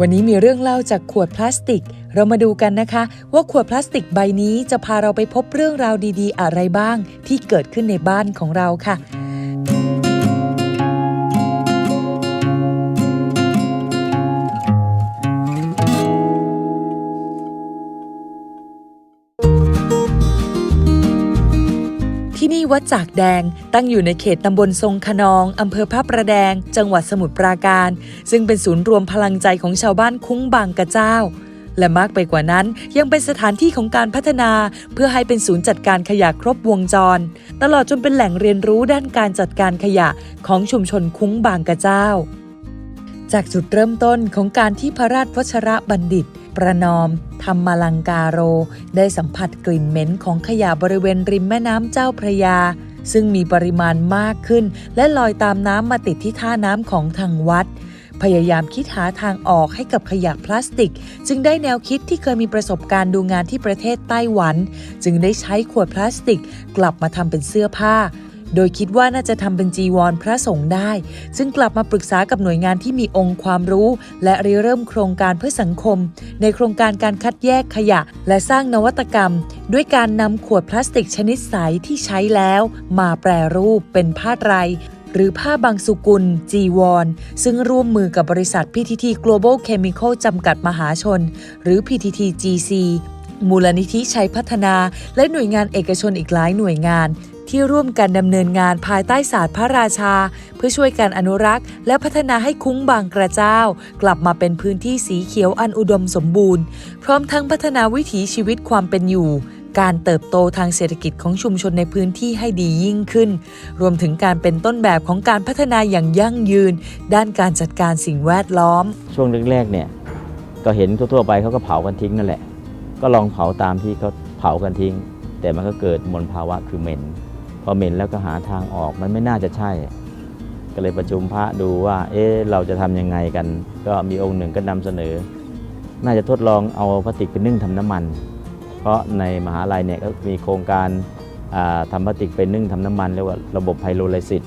วันนี้มีเรื่องเล่าจากขวดพลาสติก เรามาดูกันนะคะ ว่าขวดพลาสติกใบนี้จะพาเราไปพบเรื่องราวดีๆ อะไรบ้าง ที่เกิดขึ้นในบ้านของเราค่ะ วัดจากแดง ตั้งอยู่ในเขตตำบลทรงขนองอำเภอพระประแดง จังหวัดสมุทรปราการ ซึ่งเป็นศูนย์รวมพลังใจของชาวบ้านคุ้งบางกระเจ้า และมากไปกว่านั้นยังเป็นสถานที่ของการพัฒนา เพื่อให้เป็นศูนย์จัดการขยะครบวงจร ตลอดจนเป็นแหล่งเรียนรู้ด้านการจัดการขยะของชุมชนคุ้งบางกระเจ้า จากจุดเริ่มต้นของการที่พระราชวชระบัณฑิต ประนอมธรรมลังการโร ได้สัมผัสกลิ่นเหม็นของขยะบริเวณริมแม่น้ำเจ้าพระยา ซึ่งมีปริมาณมากขึ้น และลอยตามน้ำมาติดที่ท่าน้ำของทางวัด พยายามคิดหาทางออกให้กับขยะพลาสติก จึงได้แนวคิดที่เคยมีประสบการณ์ดูงานที่ประเทศไต้หวัน จึงได้ใช้ขวดพลาสติก กลับมาทำเป็นเสื้อผ้า โดยคิดว่าน่าจะทำเป็นจีวรพระสงฆ์ได้ซึ่งกลับมาปรึกษากับหน่วยงานที่มีองค์ความรู้ และริเริ่มโครงการเพื่อสังคม ในโครงการการคัดแยกขยะ และสร้างนวัตกรรม ด้วยการนำขวดพลาสติกชนิดใสที่ใช้แล้ว มาแปรรูปเป็นผ้าไรหรือผ้าบางสุกุล จีวรซึ่งร่วมมือกับบริษัท PTT Global Chemical จำกัดมหาชน หรือ PTT GC มูลนิธิชัยพัฒนา และหน่วยงานเอกชนอีกหลายหน่วยงาน ที่ร่วมกันดำเนินงานภายใต้ศาสตร์พระราชา เพื่อช่วยการอนุรักษ์ และพัฒนาให้คุ้งบางกระเจ้า กลับมาเป็นพื้นที่สีเขียวอันอุดมสมบูรณ์ พร้อมทั้งพัฒนาวิถีชีวิตความเป็นอยู่การเติบโตทางเศรษฐกิจของชุมชนในพื้นที่ให้ดียิ่งขึ้น รวมถึงการเป็นต้นแบบของการพัฒนาอย่างยั่งยืน ด้านการจัดการสิ่งแวดล้อม ช่วงแรกๆเนี่ยก็เห็นทั่วๆไปเขาก็เผากันทิ้งนั่นแหละ ก็ลองเผาตามที่เขาเผากันทิ้ง แต่มันก็เกิดมลภาวะคือเหม็น พอเหม็นแล้วก็หาทางออกมันไม่น่าจะใช่ ก็เลยประชุมพระดูว่า เอ๊ะเราจะทำยังไงกัน ก็มีองค์หนึ่งก็นำเสนอ น่าจะทดลองเอาพลาสติกไปนึ่งทำน้ำมัน เพราะในมหาลัยเนี่ยก็มีโครงการทำพลาสติกไปนึ่งทำน้ำมันเรียกว่าระบบไพโรไลซิส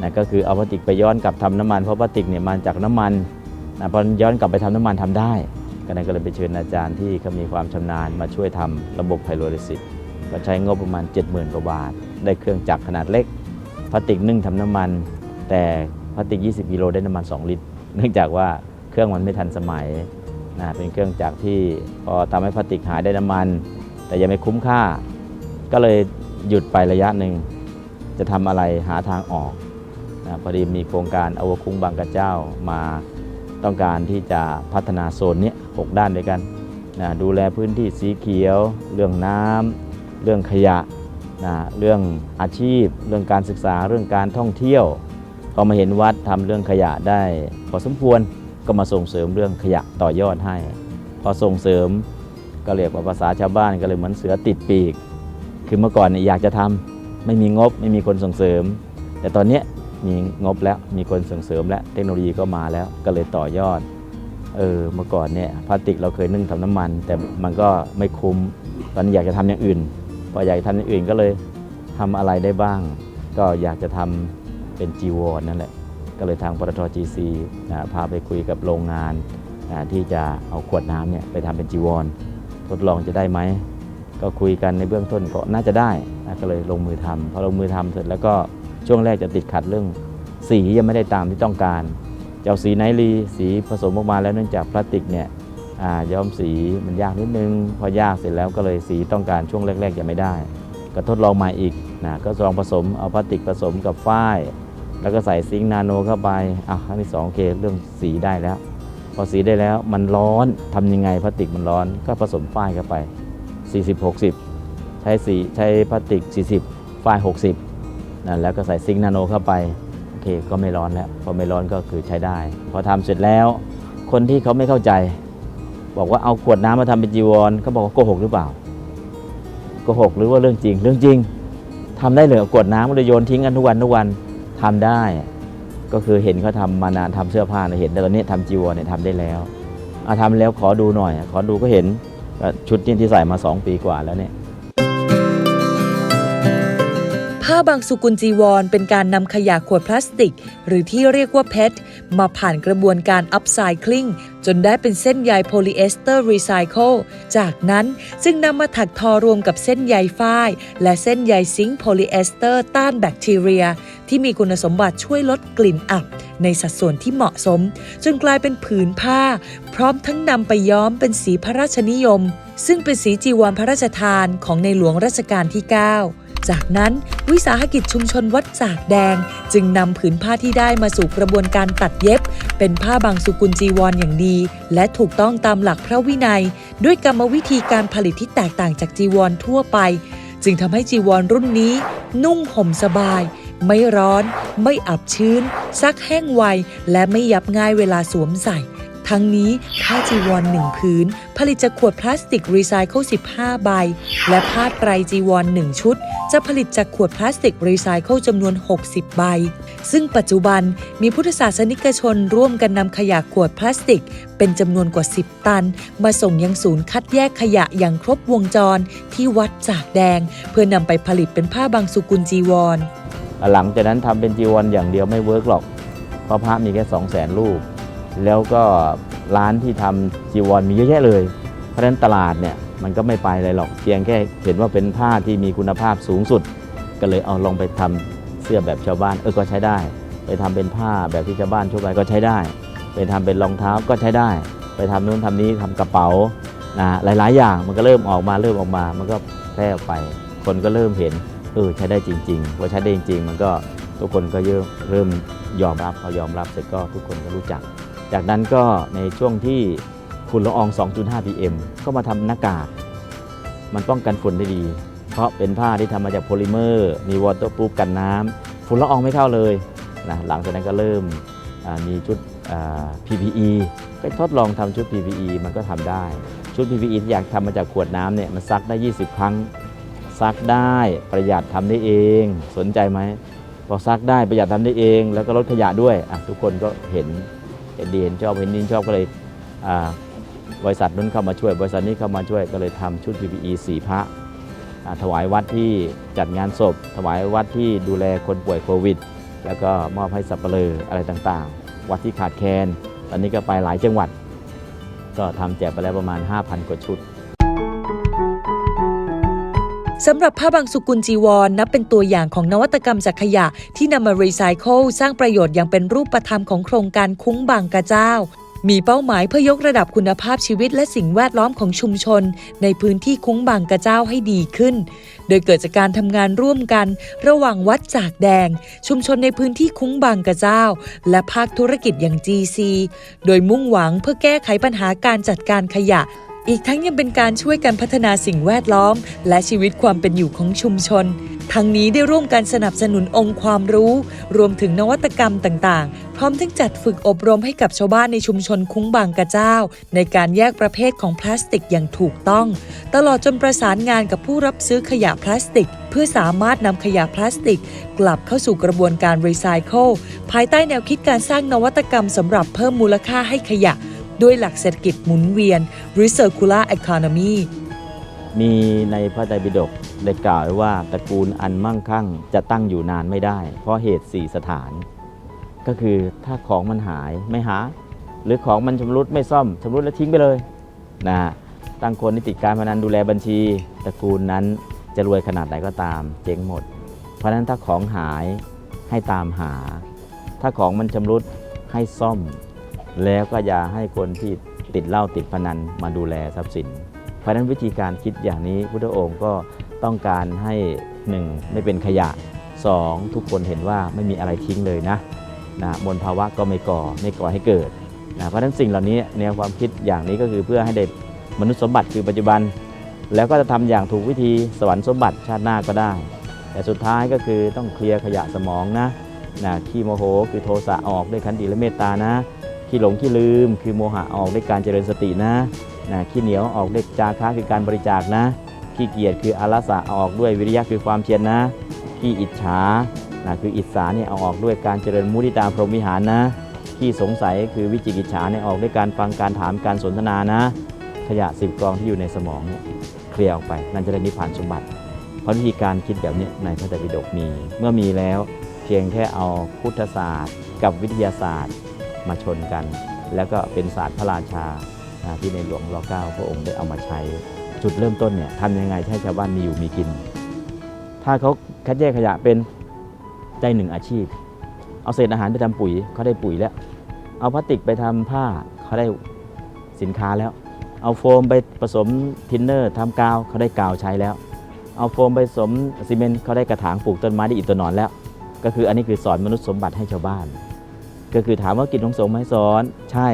นะก็คือเอาพลาสติกไปย้อนกลับทำน้ำมันเพราะพลาสติกเนี่ยมาจากน้ำมันนะพอย้อนกลับไปทำน้ำมันทำได้ก็นั้นก็เลยไปเชิญอาจารย์ที่เขามีความชำนาญมาช่วยทำระบบไพโรลิซิสก็ใช้งบประมาณ 70,000กว่าบาท ได้เครื่องจักรขนาดเล็กพลาสติกนึ่งทำน้ำมัน แต่พลาสติก 20 กิโลได้น้ำมัน 2 ลิตร เนื่องจากว่าเครื่องมันไม่ทันสมัยนะเป็นเครื่องจักรที่พอทำให้พลาสติกหายได้น้ำมัน แต่ยังไม่คุ้มค่า ก็เลยหยุดไประยะหนึ่ง จะทำอะไรหาทางออกนะพอดีมีโครงการอวคุ้งบางกระเจ้ามาต้องการที่จะพัฒนาโซนนี้หกด้านด้วยกันนะดูแลพื้นที่สีเขียว เรื่องน้ำเรื่องขยะ นะเรื่องอาชีพ เรื่องการศึกษาเรื่องการท่องเที่ยวพอมาเห็นวัดทำเรื่องขยะได้พอสมควรก็มาส่งเสริมเรื่องขยะต่อยอดให้ พอส่งเสริมก็เรียกว่าภาษาชาวบ้านก็เลยเหมือนเสือติดปีก คือเมื่อก่อนเนี่ยอยากจะทำไม่มีงบไม่มีคนส่งเสริม แต่ตอนนี้มีงบแล้วมีคนส่งเสริมแล้วเทคโนโลยีก็มาแล้วก็เลยต่อยอดเออเมื่อก่อนเนี่ยพลาสติกเราเคยนึ่งทำน้ำมัน แต่มันก็ไม่คุ้มตอนนี้อยากจะทำอย่างอื่น พออยากทำอย่างอื่นก็เลยทำอะไรได้บ้าง ก็อยากจะทำเป็นจีวรนั่นแหละ ก็เลยทางปตท GC นะพาไปคุยกับโรงงานที่จะเอาขวดน้ำเนี่ยไปทำเป็นจีวร ทดลองจะได้ไหม ก็คุยกันในเบื้องต้นก็น่าจะได้ก็เลยลงมือทำพอลงมือทำเสร็จแล้วก็ช่วงแรกจะติดขัดเรื่อง สียังไม่ได้ตามที่ต้องการจะเอาสีไนลีสีผสมออกมาแล้วเนื่องจากพลาสติกเนี่ย ย้อมสีมันยากนิดนึง พอยากเสร็จแล้วก็เลยสีต้องการช่วงแรกๆยังไม่ได้ ก็ทดลองมาอีกนะก็ลองผสมเอาพลาสติกผสมกับฝ้าย แล้วก็ใส่ซิงค์นาโนเข้าไปอะครั้งที่สองโอเคเรื่องสีได้แล้ว พอสีได้แล้วมันร้อนทำยังไงพลาสติกมันร้อนก็ผสมฝ้ายเข้าไป 40-60 ใช้สีใช้พลาสติก 40 ฝ้าย 60นะแล้วก็ใส่ซิงค์นาโนเข้าไปโอเคก็ไม่ร้อนแล้วพอไม่ร้อนก็คือใช้ได้ พอทำเสร็จแล้ว คนที่เขาไม่เข้าใจ บอกว่าเอาขวดน้ำมาทำเป็นจีวรเขาบอกว่าโกหกหรือเปล่าโกหกหรือว่าเรื่องจริง เรื่องจริงทำได้เลยเอาขวดน้ำก็เลยโยนทิ้งกันทุกวันทุกวันทำได้ ก็คือเห็นเขาทำมานานทำเสื้อผ้าเนี่ยเห็นแต่ตอนนี้ทำจีวรเนี่ยทำได้แล้วอาทำแล้วขอดูหน่อย ขอดูก็เห็นชุดที่ใส่มา 2 ปีกว่าแล้วเนี่ยผ้าบางสุกุลจีวร เป็นการนำขยะขวดพลาสติก หรือที่เรียกว่าเพชร มาผ่านกระบวนการอัพไซคลิงจนได้เป็นเส้นใยโพลีเอสเตอร์รีไซเคิลจากนั้นจึงนำมาถักทอรวมกับเส้นใยฝ้าย และเส้นใยซิงค์โพลีเอสเตอร์ต้านแบคทีเรีย ที่มีคุณสมบัติช่วยลดกลิ่นอับ ในสัดส่วนที่เหมาะสม จนกลายเป็นผืนผ้า พร้อมทั้งนำไปย้อมเป็นสีพระราชนิยม ซึ่งเป็นสีจีวรพระราชทานของในหลวงรัชกาลที่ 9 จากนั้นวิสาหกิจชุมชนวัดจากแดง จึงนำผืนผ้าที่ได้มาสู่กระบวนการตัดเย็บ เป็นผ้าบางสุกุลจีวรออย่างดี และถูกต้องตามหลักพระวินัย ด้วยกรรมวิธีการผลิตที่แตกต่างจากจีวรทั่วไป จึงทำให้จีวรรุ่นนี้ นุ่งห่มสบาย ไม่ร้อน ไม่อับชื้น ซักแห้งไว และไม่ยับง่ายเวลาสวมใส่ ทั้งนี้ผ้าจีวรหนึ่งผืนผลิตจากขวดพลาสติกรีไซเคิล15 ใบ และผ้าไตรจีวรหนึ่งชุด จะผลิตจากขวดพลาสติกรีไซเคิลจำนวน 60 ใบ ซึ่งปัจจุบันมีพุทธศาสนิกชนร่วมกันนำขยะขวดพลาสติก เป็นจำนวนกว่า 10 ตัน มาส่งยังศูนย์คัดแยกขยะอย่างครบวงจรที่วัดจากแดง เพื่อนำไปผลิตเป็นผ้าบางสุกุลจีวร หลังจากนั้นทำเป็นจีวรอย่างเดียวไม่เวิร์กหรอกเพราะพระมีแค่2 0 0แสนรูป แล้วก็ร้านที่ทำจีวรมีเยอะแยะเลย เพราะฉะนั้นตลาดเนี่ยมันก็ไม่ไปเลยหรอกเพียงแค่เห็นว่าเป็นผ้าที่มีคุณภาพสูงสุด ก็เลยเอาลองไปทำเสื้อแบบชาวบ้านเออก็ใช้ได้ ไปทำเป็นผ้าแบบที่ชาวบ้านทั่วไปก็ใช้ได้ ไปทำเป็นรองเท้าก็ใช้ได้ ไปทำนู้นทำนี้ทำกระเป๋านะหลาย ๆ อย่างมันก็เริ่มออกมาเริ่มออกมา มันก็แพร่ออกไป คนก็เริ่มเห็นเออใช้ได้จริงๆพอใช้ได้จริง ๆ มันก็ทุกคนก็เริ่มเริ่มยอมรับพอยอมรับเสร็จก็ทุกคนก็รู้จัก จากนั้นก็ในช่วงที่ฝุ่นละออง 2.5 pm ก็มาทำหน้ากาก มันป้องกันฝุ่นได้ดี เพราะเป็นผ้าที่ทำมาจากโพลิเมอร์ มีวอเตอร์ o ู f กันน้ำฝุ่นละอองไม่เข้าเลยนะหลังจากนั้นก็เริ่มมีชุด PPE ก็ทดลองทำชุด PPE มันก็ทำได้ ชุด PPE ที่อยากทำมาจากขวดน้ำเนี่ยมันซักได้ 20 ครั้ง ซักได้ประหยัดทำได้เอง สนใจไหมพอซักได้ประหยัดทำได้เอง แล้วก็ลดขยะด้วยทุกคนก็เห็น เอ็ดดีเห็นชอบเห็นนินชอบก็เลยบริษัทนู้นเข้ามาช่วย บริษัทนี้เข้ามาช่วยก็เลยทำชุด PPE สีพระถวายวัดที่จัดงานศพ ถวายวัดที่ดูแลคนป่วยโควิด แล้วก็มอบให้สับเปลออะไรต่างๆ วัดที่ขาดแคลนตอนนี้ก็ไปหลายจังหวัด ก็ทำแจกไปแล้วประมาณ 5,000 กว่าชุด สำหรับผ้าบางสุกุลจีวรนนับเป็นตัวอย่างของนวัตกรรมจากขยะ ที่นำมารีไซเคิลสร้างประโยชน์อย่างเป็นรูปธรรมของโครงการคุ้งบางกระเจ้า มีเป้าหมายเพื่อยกระดับคุณภาพชีวิตและสิ่งแวดล้อมของชุมชน ในพื้นที่คุ้งบางกระเจ้าให้ดีขึ้น โดยเกิดจากการทำงานร่วมกัน ระหว่างวัดจากแดง ชุมชนในพื้นที่คุ้งบางกระเจ้า และภาคธุรกิจอย่าง GC โดยมุ่งหวังเพื่อแก้ไขปัญหาการจัดการขยะ อีกทั้งยังเป็นการช่วยกันพัฒนาสิ่งแวดล้อม และชีวิตความเป็นอยู่ของชุมชน ทั้งนี้ได้ร่วมกันสนับสนุนองค์ความรู้ รวมถึงนวัตกรรมต่างๆ พร้อมทั้งจัดฝึกอบรมให้กับชาวบ้านในชุมชนคุ้งบางกระเจ้า ในการแยกประเภทของพลาสติกอย่างถูกต้อง ตลอดจนประสานงานกับผู้รับซื้อขยะพลาสติก เพื่อสามารถนำขยะพลาสติก กลับเข้าสู่กระบวนการรีไซเคิลภายใต้แนวคิดการสร้างนวัตกรรมสำหรับเพิ่มมูลค่าให้ขยะ ด้วยหลักเศรษฐกิจหมุนเวียนหรือ circular economy มีในพระไตรปิฎกได้กล่าวไว้ว่าตระกูลอันมั่งคั่งจะตั้งอยู่นานไม่ได้ เพราะเหตุ 4 สถาน ก็คือถ้าของมันหายไม่หา หรือของมันชำรุดไม่ซ่อมชำรุดแล้วทิ้งไปเลยนะตั้งคนที่ติการพนันดูแลบัญชี ตระกูลนั้นจะรวยขนาดไหนก็ตาม เจ๊งหมด เพราะฉะนั้นถ้าของหายให้ตามหา ถ้าของมันชำรุดให้ซ่อม แล้วก็อย่าให้คนที่ติดเหล้าติดพนันมาดูแลทรัพย์สิน เพราะนั้นวิธีการคิดอย่างนี้พุทธองค์ก็ต้องการให้ 1. ไม่เป็นขยะ 2. ทุกคนเห็นว่าไม่มีอะไรทิ้งเลยนะนะมลภาวะก็ไม่ก่อไม่ก่อให้เกิดนะเพราะฉะนั้นสิ่งเหล่านี้แนวความคิดอย่างนี้ก็คือเพื่อให้ได้มนุษย์สมบัติคือปัจจุบัน แล้วก็จะทำอย่างถูกวิธีสวรรค์สมบัติชาติหน้าก็ได้ แต่สุดท้ายก็คือต้องเคลียร์ขยะสมองนะนะขี้โมโหคือโทสะออกด้วยขันติและเมตตานะ ขี้หลงขี้ลืม คือโมหะออกด้วยการเจริญสตินะนะขี้เหนียวออกด้วยจาคะคือการบริจาคนะ ขี้เกียจคืออารัสะออกด้วยวิริยะคือความเพียรนะ ขี้อิจฉานะคืออิจฉาเนี่ยเอาออกด้วยการเจริญมุทิตาพรหมวิหารนะ ขี้สงสัยคือวิจิกิจฉาเนี่ยออกด้วยการฟังการถามการสนทนานะ ขยะสิบกองที่อยู่ในสมองเนี่ยเคลียร์ออกไป นั่นจะได้นิพพานสมบัติเพราะวิธีการคิดแบบนี้ในพระไตรปิฎกมี เมื่อมีแล้วเพียงแค่เอาพุทธศาสตร์ กับวิทยาศาสตร์ มาชนกัน แล้วก็เป็นศาสตร์พระราชาที่ในหลวงรอเก้าพระองค์ได้เอามาใช้ จุดเริ่มต้นเนี่ยทำยังไงให้ชาวบ้านมีอยู่มีกิน ถ้าเขาคัดแยกขยะเป็นได้หนึ่งอาชีพ เอาเศษอาหารไปทำปุ๋ยเขาได้ปุ๋ยแล้ว เอาพลาสติกไปทำผ้าเขาได้สินค้าแล้ว เอาโฟมไปผสมทินเนอร์ทำกาวเขาได้กาวใช้แล้ว เอาโฟมไปผสมซีเมนต์เขาได้กระถางปลูกต้นไม้ได้อีกตัวหนอนแล้ว ก็คืออันนี้คือสอนมนุษย์สมบัติให้ชาวบ้าน ก็คือถามว่ากิจของสงฆ์ไหมสอน ใช่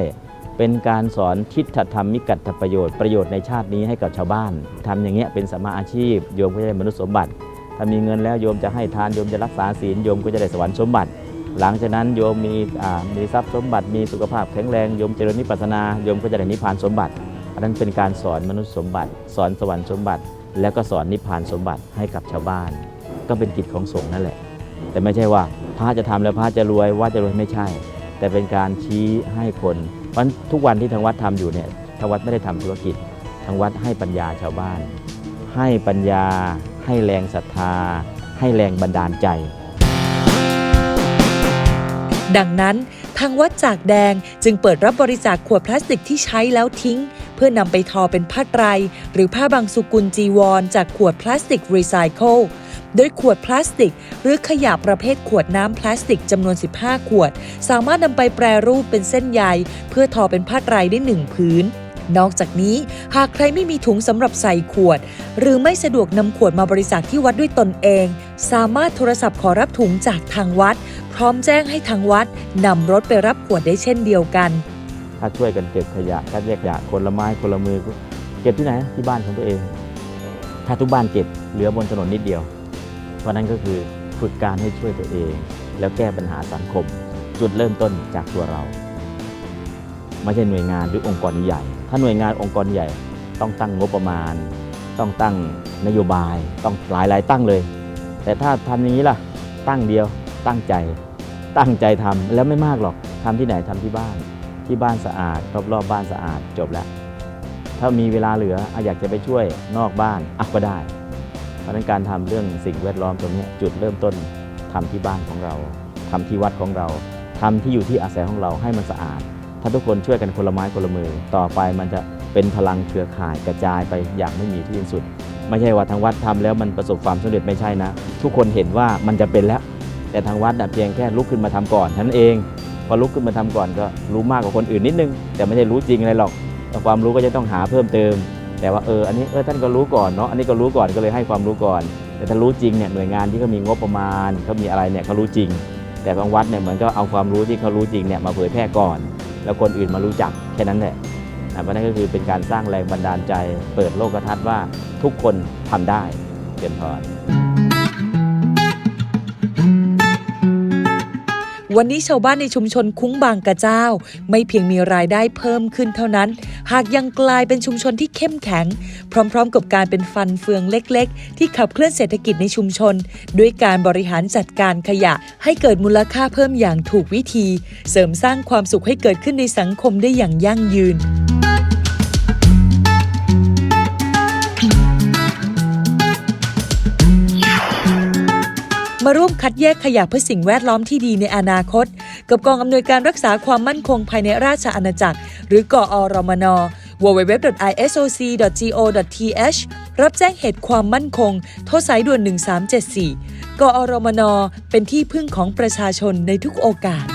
เป็นการสอนทิฏฐธรรมมิกัตถประโยชน์ประโยชน์ในชาตินี้ให้กับชาวบ้านทำอย่างเงี้ยเป็นสัมมาอาชีพโยมก็จะได้มนุษย์สมบัติ ถ้ามีเงินแล้วโยมจะให้ทานโยมจะรักษาศีลโยมก็จะได้สวรรค์สมบัติ หลังจากนั้นโยมมีอ่ามีทรัพย์สมบัติ มีสุขภาพแข็งแรงโยมเจริญนิพพานาโยมก็จะได้นิพพานสมบัติอันนั้นเป็นการสอนมนุษย์สมบัติ สอนสวรรค์สมบัติ แล้วก็สอนนิพพานสมบัติให้กับชาวบ้าน ก็เป็นกิจของสงฆ์นั่นแหละ แต่ไม่ใช่ว่า ระจะทำแล้วพระจะรวยว่าจะรวยไม่ใช่ แต่เป็นการชี้ให้คนเพราะทุกวันที่ทางวัดทำอยู่เนี่ยทางวัดไม่ได้ทำธุรกิจทางวัดให้ปัญญาชาวบ้าน ให้ปัญญา ให้แรงศรัทธา ให้แรงบันดาลใจ ดังนั้นทางวัดจากแดงจึงเปิดรับบริจาคขวดพลาสติกที่ใช้แล้วทิ้ง เพื่อนำไปทอเป็นผ้าไตร หรือผ้าบางสุกุลจีวร จากขวดพลาสติกรีไซเคิล โดยขวดพลาสติก หรือขยะประเภทขวดน้ำพลาสติกจำนวน 15 ขวด สามารถนำไปแปรรูปเป็นเส้นใย เพื่อทอเป็นผ้าไตรได้หนึ่งผืนนอกจากนี้หากใครไม่มีถุงสำหรับใส่ขวด หรือไม่สะดวกนำขวดมาบริจาคที่วัดด้วยตนเอง สามารถโทรศัพท์ขอรับถุงจากทางวัด พร้อมแจ้งให้ทางวัดนำรถไปรับขวดได้เช่นเดียวกัน ถ้าช่วยกันเก็บขยะคัดแยกขยะคนละไม้คนละมือ เก็บที่ไหนที่บ้านของตัวเอง ถ้าทุกบ้านเก็บเหลือบนถนนนิดเดียว เพราะนั้นก็คือฝึกการให้ช่วยตัวเอง แล้วแก้ปัญหาสังคม จุดเริ่มต้นจากตัวเรา ไม่ใช่หน่วยงานหรือองค์กรใหญ่ ถ้าหน่วยงานองค์กรใหญ่ต้องตั้งงบประมาณ ต้องตั้งนโยบาย ต้องหลายหลายตั้งเลย แต่ถ้าทำอย่างนี้ล่ะ ตั้งเดียว ตั้งใจ ตั้งใจทำแล้วไม่มากหรอกทำที่ไหนทำที่บ้าน ที่บ้านสะอาดรอบๆบบ้านสะอาดจบแล้ว ถ้ามีเวลาเหลือออยากจะไปช่วยนอกบ้านอะก็ได้ะนั้นการทำเรื่องสิ่งแวดล้อมตรงนี้จุดเริ่มต้นทำที่บ้านของเราทำที่วัดของเราทำที่อยู่ที่อาศัยของเราให้มันสะอาด ถ้าทุกคนช่วยกันคนละไม้คนละมือ ต่อไปมันจะเป็นพลังเครือข่ายกระจายไปอย่างไม่มีที่สิ้นสุด ไม่ใช่ว่าทางวัดทำแล้วมันประสบความสำเร็จไม่ใช่นะ ทุกคนเห็นว่ามันจะเป็นแล้ว แต่ทางวัดเพียงแค่ลุกขึ้นมาทำก่อนเท่านั้นเอง พอลุกขึ้นมาทำก่อนก็รู้มากกว่าคนอื่นนิดนึง แต่ไม่ใช่รู้จริงอะไรหรอกความรู้ก็จะต้องหาเพิ่มเติม แต่ว่าเอออันนี้เออท่านก็รู้ก่อนเนาะอันนี้ก็รู้ก่อนก็เลยให้ความรู้ก่อน แต่ถ้ารู้จริงเนี่ยหน่วยงานที่เขามีงบประมาณเขามีอะไรเนี่ยเขารู้จริง แต่บางวัดเนี่ยเหมือนก็เอาความรู้ที่เขารู้จริงเนี่ยมาเผยแพร่ก่อน แล้วคนอื่นมารู้จักแค่นั้นแหละอะเพราะนั่นก็คือเป็นการสร้างแรงบันดาลใจ เปิดโลกทัศน์ว่าทุกคนทำได้เจริญพอ วันนี้ชาวบ้านในชุมชนคุ้งบางกระเจ้า ไม่เพียงมีรายได้เพิ่มขึ้นเท่านั้น หากยังกลายเป็นชุมชนที่เข้มแข็ง พร้อม ๆ กับการเป็นฟันเฟืองเล็ก ๆ ที่ขับเคลื่อนเศรษฐกิจในชุมชน ด้วยการบริหารจัดการขยะ ให้เกิดมูลค่าเพิ่มอย่างถูกวิธี เสริมสร้างความสุขให้เกิดขึ้นในสังคมได้อย่างยั่งยืน มาร่วมคัดแยกขยะเพื่อสิ่งแวดล้อมที่ดีในอนาคต กับกองอำนวยการรักษาความมั่นคงภายในราชอาณาจักร หรือกอรมน www.isoc.go.th รับแจ้งเหตุความมั่นคง โทรสายด่วน 1374 กอรมน เป็นที่พึ่งของประชาชนในทุกโอกาส